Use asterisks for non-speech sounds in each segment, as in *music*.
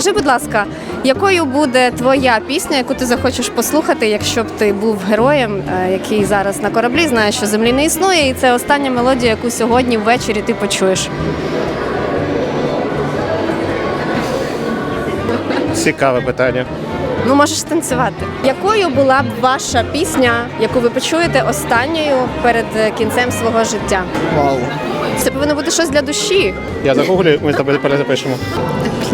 Скажи, будь ласка, якою буде твоя пісня, яку ти захочеш послухати, якщо б ти був героєм, е, який зараз на кораблі, знає, що землі не існує, і це остання мелодія, яку сьогодні ввечері ти почуєш. Цікаве питання. Ну, можеш танцювати. Якою була б ваша пісня, яку ви почуєте останньою перед е, кінцем свого життя? Вау. Це повинно бути щось для душі. Я загуглю, ми з тобою перезапишемо.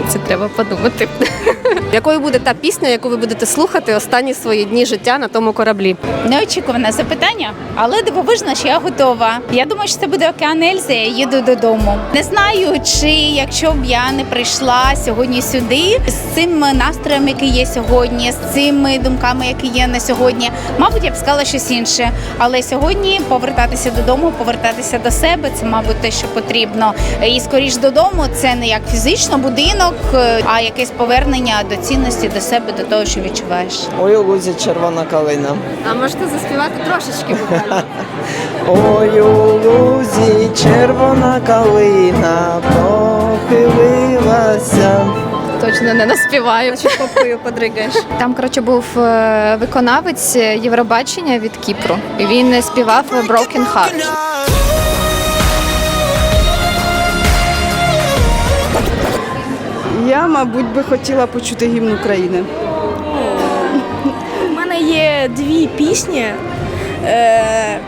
Це треба подумати. *laughs* Якою буде та пісня, яку ви будете слухати останні свої дні життя на тому кораблі? Неочікуване запитання, але дивовижно, що я готова. Я думаю, що це буде океан Ельзи. Я їду додому. Не знаю, чи якщо б я не прийшла сьогодні сюди з цим настроєм, який є сьогодні, з цими думками, які є на сьогодні, мабуть, я б сказала щось інше. Але сьогодні повертатися додому, повертатися до себе це, мабуть, те, що потрібно. І скоріш додому це не як фізично будинок, е, а якесь повернення до цінності, до себе, до того, що відчуваєш. Ой, у лузі червона калина. А можете заспівати трошечки буквально? *laughs* Ой, у лузі червона калина похилилася. Точно не наспіваю. Чи попою подригаєш? Там, коротше, був е, виконавець Євробачення від Кіпру. І він співав Broken Heart. Я, мабуть, би хотіла почути гімн України. У мене є дві пісні. Е,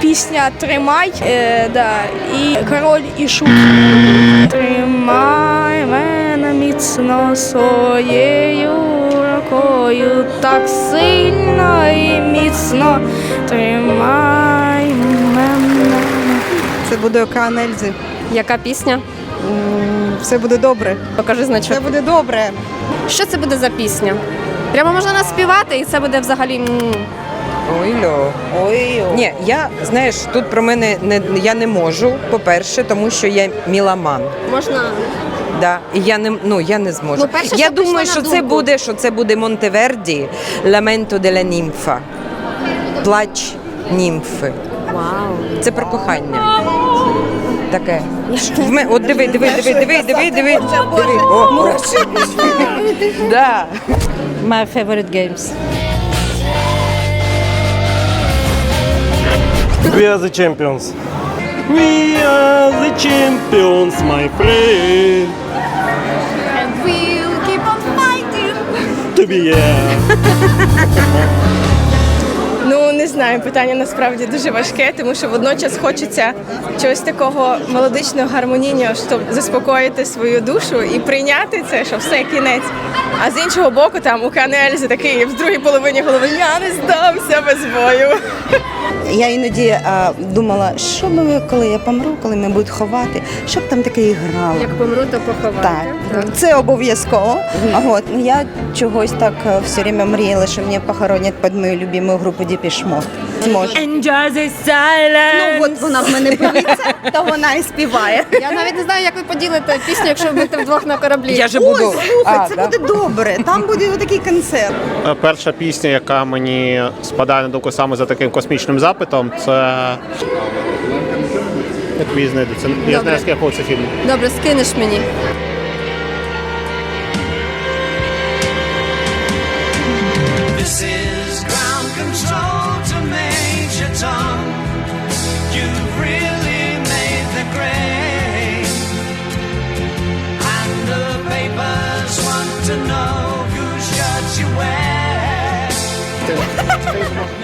пісня Тримай е, да, і Король і Шут. Тримай мене міцно своєю рукою, так сильно і міцно. Тримай мене. Це буде океан Ельзи. Яка пісня? Все буде добре. Покажи значок. Все буде добре. Що це буде за пісня? Прямо можна наспівати, і це буде взагалі. м. Ой-ло. Ой, Ні, я знаєш, тут про мене не я не можу. По-перше, тому що я міламан. Можна Да, і я не ну я не зможу. Ну, перше, я що думаю, що це думку. буде, що це буде Монтеверді, Ламенто деля німфа. Плач німфи. вау. Це про кохання. Таке. В ме- От диви, диви, диви, диви, диви, диви. диви. О, о. Да. My favorite games. We are the champions. We are the champions, my friend. To є. Ну не знаю, питання насправді дуже важке, тому що водночас хочеться чогось такого мелодичного гармонійного, щоб заспокоїти свою душу і прийняти це, що все кінець. А з іншого боку, там у Канельзі такий в другій половині голови я не здамся без бою. Я іноді а, думала, що би коли я помру, коли мене будуть ховати, щоб там таке і грало. Як помру, то поховати. Так, це обов'язково. А от ну, я чогось так е, все время мріяла, що мене похоронять під мою любиму групу Діпіш Мод. Зможу. Ну от вона в мене певиця, то вона і співає. Я навіть не знаю, як ви поділите пісню, якщо ви будете вдвох на кораблі. Я же Ой, буду. слухай, А, це да. буде добре. Там буде отакий концерт. Е, Перша пісня, яка мені спадає на думку саме за таким космічним запитом, це. Як ви знайдете? Це я знаю, з якого це фільму. Добре, скинеш мені. 为什么？